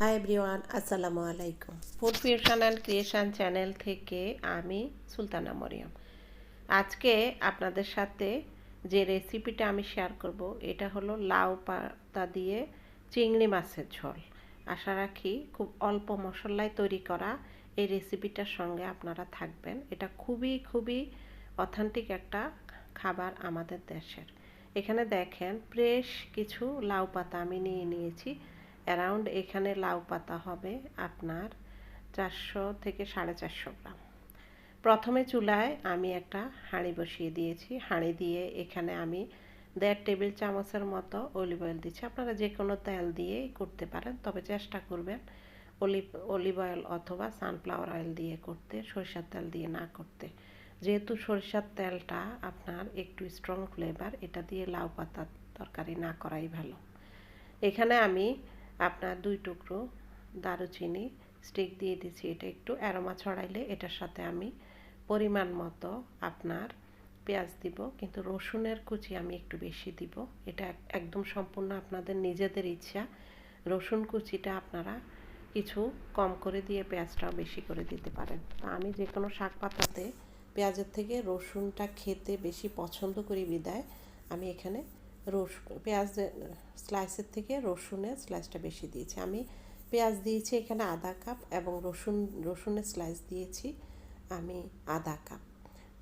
High everyone আসসালামু আলাইকুম food fusion and creation channel থেকে আমি সুলতানা মরিয়ম। আজকে আপনাদের সাথে যে রেসিপিটা আমি শেয়ার করব, এটা হলো লাউ পাতা দিয়ে চিংড়ি মাছের ঝোল। আশা রাখি খুব অল্প মশলায় তৈরি করা এই রেসিপিটার সঙ্গে আপনারা থাকবেন। এটা খুবই খুবই অথেন্টিক একটা খাবার আমাদের দেশের। এখানে দেখেন ফ্রেশ কিছু লাউ পাতা আমি নিয়ে নিয়েছি। অ্যারাউন্ড এখানে লাউ পাতা হবে আপনার চারশো থেকে সাড়ে চারশো গ্রাম। প্রথমে চুলায় আমি একটা হাঁড়ি বসিয়ে দিয়েছি। হাঁড়ি দিয়ে এখানে আমি দেড় টেবিল চামচের মতো অলিভ অয়েল দিচ্ছি। আপনারা যে কোনো তেল দিয়েই করতে পারেন, তবে চেষ্টা করবেন অলিভ অলিভ অয়েল অথবা সানফ্লাওয়ার অয়েল দিয়ে করতে, সরিষার তেল দিয়ে না করতে। যেহেতু সরিষার তেলটা আপনার একটু স্ট্রং ফ্লেভার এটা দিয়ে লাউ পাতার তরকারি না করাই ভালো। এখানে আমি আপনার দুই টুকরো দারুচিনি স্টিক দিয়ে দিচ্ছি এটা একটু। অ্যারোমা ছড়াইলে এটার সাথে আমি পরিমাণ মতো আপনার পেঁয়াজ দিব, কিন্তু রসুনের কুচি আমি একটু বেশি দিব। এটা একদম সম্পূর্ণ আপনাদের নিজেদের ইচ্ছা। রসুন কুচিটা আপনারা কিছু কম করে দিয়ে পেঁয়াজটাও বেশি করে দিতে পারেন। তো আমি যে কোনো শাক পাতাতে পেঁয়াজের থেকে রসুনটা খেতে বেশি পছন্দ করি বিদায়। আমি এখানে রস পেঁয়াজ স্লাইসের থেকে রসুনের স্লাইসটা বেশি দিয়েছি। আমি পেঁয়াজ দিয়েছি এখানে আধা কাপ এবং রসুন, রসুনের স্লাইস দিয়েছি আমি আধা কাপ।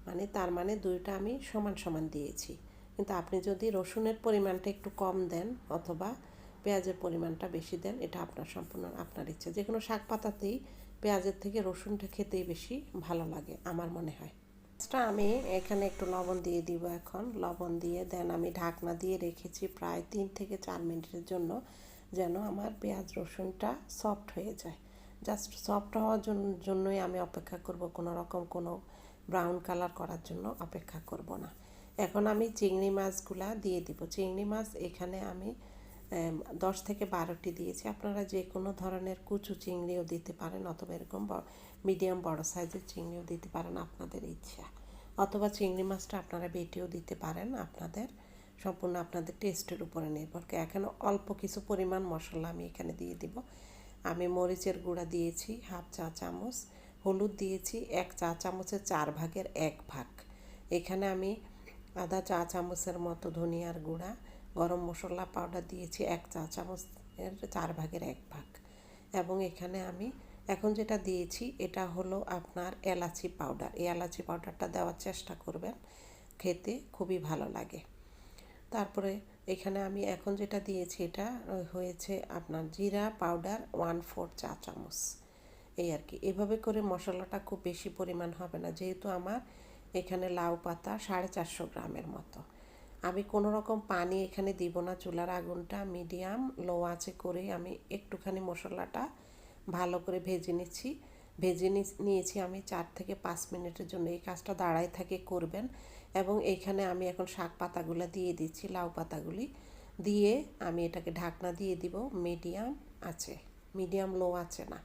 মানে তার মানে দুইটা আমি সমান সমান দিয়েছি। কিন্তু আপনি যদি রসুনের পরিমাণটা একটু কম দেন অথবা পেঁয়াজের পরিমাণটা বেশি দেন, এটা আপনার সম্পূর্ণ আপনার ইচ্ছা। যে কোনো শাক পাতাতেই পেঁয়াজের থেকে রসুনটা খেতেই বেশি ভালো লাগে, আমার মনে হয়। মাছটা আমি এখানে একটু লবণ দিয়ে দিব এখন। লবণ দিয়ে দেন আমি ঢাকনা দিয়ে রেখেছি প্রায় তিন থেকে চার মিনিটের জন্য যেন আমার পেঁয়াজ রসুনটা সফট হয়ে যায়। জাস্ট সফট হওয়ার জন্যই আমি অপেক্ষা করব, কোনো রকম কোনো ব্রাউন কালার করার জন্য অপেক্ষা করব না। এখন আমি চিংড়ি মাছগুলা দিয়ে দিব। চিংড়ি মাছ এখানে আমি দশ থেকে বারোটি দিয়েছি। আপনারা যে কোনো ধরনের কুচু চিংড়িও দিতে পারেন অথবা এরকম মিডিয়াম বড় সাইজের চিংড়িও দিতে পারেন আপনাদের ইচ্ছা। অথবা চিংড়ি মাছটা আপনারা বেটেও দিতে পারেন আপনাদের। সম্পূর্ণ আপনাদের টেস্টের উপরে নির্ভর করে। এখানে অল্প কিছু পরিমাণ মশলা আমি এখানে দিয়ে দিব। আমি মরিচের গুঁড়া দিয়েছি, হাফ চা চামচ। হলুদ দিয়েছি, এক চা চামচের চার ভাগের এক ভাগ। এখানে আমি আধা চা চামচের মতো ধনিয়ার গুঁড়া গরম মশলা পাউডার দিয়েছি এক চা চামচের চার ভাগের এক ভাগ। এবং এখানে আমি এখন যেটা দিয়েছি, এটা হলো আপনার এলাচি পাউডার এই এলাচি পাউডারটা দেওয়ার চেষ্টা করবেন, খেতে খুবই ভালো লাগে। তারপরে এখানে আমি এখন যেটা দিয়েছি, এটা হয়েছে আপনার জিরা পাউডার ওয়ান ফোর চা চামচ। এই আর কি। এভাবে করে মশলাটা খুব বেশি পরিমাণ হবে না, যেহেতু আমার এখানে লাউ পাতা সাড়ে চারশো গ্রামের মতো। আমি কোনো রকম পানি এখানে দিব না। চুলার আগুনটা মিডিয়াম, লো আঁচে করে আমি একটুখানি মশলাটা ভালো করে ভেজে নিচ্ছি। ভেজে নিয়েছি আমি চার থেকে পাঁচ মিনিটের জন্য। এই কাজটা দাঁড়াই থাকে করবেন এবং এইখানে আমি এখন শাক পাতাগুলো দিয়ে দিচ্ছি, লাউ পাতাগুলি। দিয়ে আমি এটাকে ঢাকনা দিয়ে দিব মিডিয়াম আছে মিডিয়াম, লো আছে না।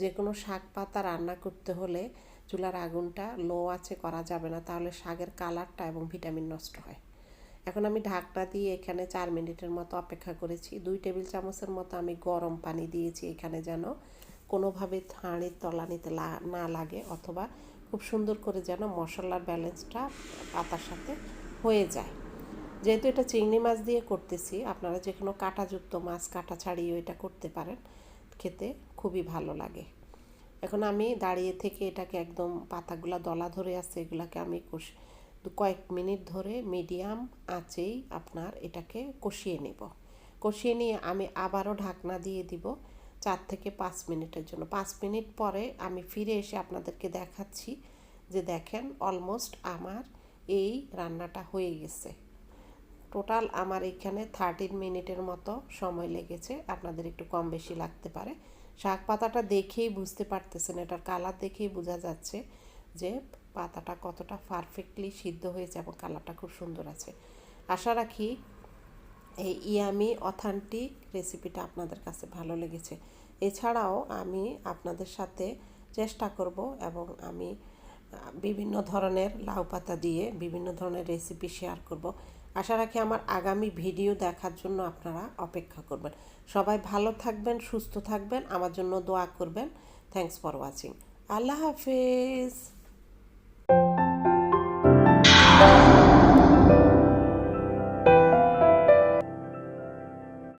যে কোনো শাক পাতা রান্না করতে হলে চুলার আগুনটা লো আছে করা যাবে না। তাহলে শাকের কালারটা এবং ভিটামিন নষ্ট হয়। এখন আমি ঢাকনা দিয়ে এখানে চার মিনিটের মতো অপেক্ষা করেছি। দুই টেবিল চামচের মতো আমি গরম পানি দিয়েছি এখানে যেন কোনোভাবে হাঁড়ির তলানিতে না লাগে অথবা খুব সুন্দর করে যেন মশলার ব্যালেন্সটা পাতার সাথে হয়ে যায়। যেহেতু এটা চিংড়ি মাছ দিয়ে করতেছি, আপনারা যে কোনো কাঁটাযুক্ত মাছ, কাঁটা ছাড়িয়েও এটা করতে পারেন। খেতে খুবই ভালো লাগে। এখন আমি দাঁড়িয়ে থেকে এটাকে একদম পাতাগুলা দলা ধরে আছে, এগুলাকে আমি কয়েক মিনিট ধরে মিডিয়াম আঁচেই আপনার এটাকে কষিয়ে নেব। কষিয়ে নিয়ে আমি আবারও ঢাকনা দিয়ে দিব চার থেকে পাঁচ মিনিটের জন্য। পাঁচ মিনিট পরে আমি ফিরে এসে আপনাদেরকে দেখাচ্ছি যে দেখেন অলমোস্ট আমার এই রান্নাটা হয়ে গেছে। টোটাল আমার এখানে থার্টিন মিনিটের মতো সময় লেগেছে। আপনাদের একটু কম বেশি লাগতে পারে। শাক পাতাটা দেখেই বুঝতে পারতেছেন, এটার কালার দেখেই বোঝা যাচ্ছে যে পাতাটা কতটা পারফেক্টলি সিদ্ধ হয়েছে এবং কালারটা খুব সুন্দর আছে। আশা রাখি এই ইয়ামি অথেন্টিক রেসিপিটা আপনাদের কাছে ভালো লেগেছে। এছাড়াও আমি আপনাদের সাথে চেষ্টা করব এবং আমি, বিভিন্ন ধরনের লাউ পাতা দিয়ে বিভিন্ন ধরনের রেসিপি শেয়ার করব। আশা রাখি আমার আগামী ভিডিও দেখার জন্য আপনারা অপেক্ষা করবেন। সবাই ভালো থাকবেন, সুস্থ থাকবেন, আমার জন্য দোয়া করবেন। থ্যাংকস ফর ওয়াচিং আল্লাহ হাফেজ।